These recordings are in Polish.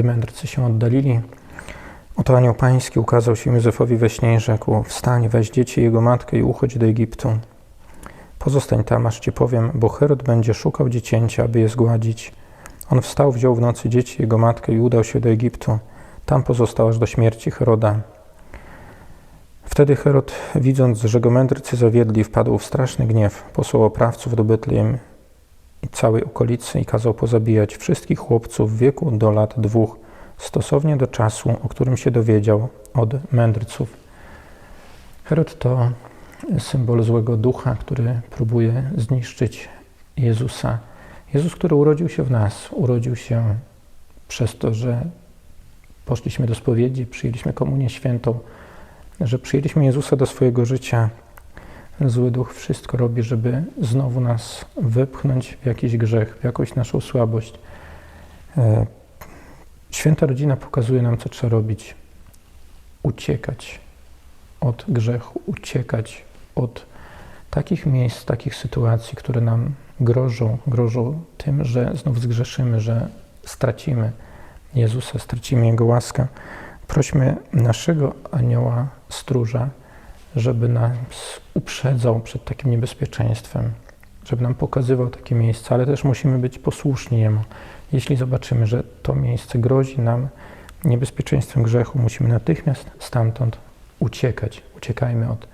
Gdy mędrcy się oddalili, oto anioł pański ukazał się Józefowi we śnie i rzekł: Wstań, weź dzieci i jego matkę i uchodź do Egiptu. Pozostań tam, aż ci powiem, bo Herod będzie szukał dziecięcia, aby je zgładzić. On wstał, wziął w nocy dzieci i jego matkę i udał się do Egiptu. Tam pozostał aż do śmierci Heroda. Wtedy Herod, widząc, że go mędrcy zawiedli, wpadł w straszny gniew. Posłał oprawców do Betlejem i całej okolicy i kazał pozabijać wszystkich chłopców w wieku do lat dwóch, stosownie do czasu, o którym się dowiedział od mędrców. Herod to symbol złego ducha, który próbuje zniszczyć Jezusa. Jezus, który urodził się w nas, urodził się przez to, że poszliśmy do spowiedzi, przyjęliśmy komunię świętą, że przyjęliśmy Jezusa do swojego życia. Zły duch wszystko robi, żeby znowu nas wepchnąć w jakiś grzech, w jakąś naszą słabość. E, Święta rodzina pokazuje nam, co trzeba robić. Uciekać od grzechu, uciekać od takich miejsc, takich sytuacji, które nam grożą, grożą tym, że znów zgrzeszymy, że stracimy Jezusa, stracimy Jego łaskę. Prośmy naszego anioła stróża, żeby nas uprzedzał przed takim niebezpieczeństwem, żeby nam pokazywał takie miejsca, ale też musimy być posłuszni Jemu. Jeśli zobaczymy, że to miejsce grozi nam niebezpieczeństwem grzechu, musimy natychmiast stamtąd uciekać. Uciekajmy od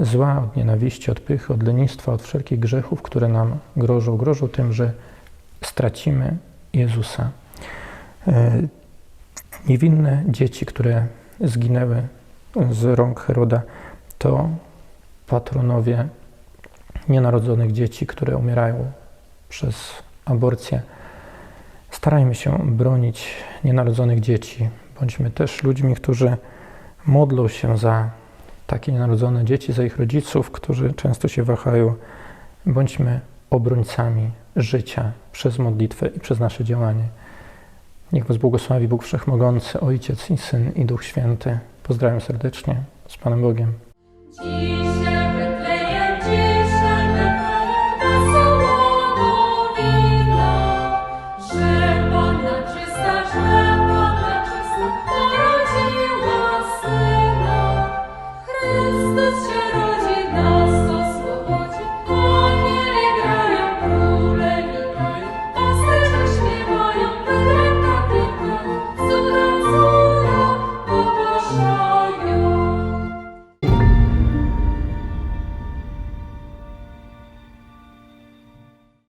zła, od nienawiści, od pychy, od lenistwa, od wszelkich grzechów, które nam grożą. Grożą tym, że stracimy Jezusa. E, Niewinne dzieci, które zginęły z rąk Heroda, to patronowie nienarodzonych dzieci, które umierają przez aborcję. Starajmy się bronić nienarodzonych dzieci. Bądźmy też ludźmi, którzy modlą się za takie nienarodzone dzieci, za ich rodziców, którzy często się wahają. Bądźmy obrońcami życia przez modlitwę i przez nasze działanie. Niech Was błogosławi Bóg Wszechmogący, Ojciec i Syn i Duch Święty. Pozdrawiam serdecznie z Panem Bogiem. Jesus.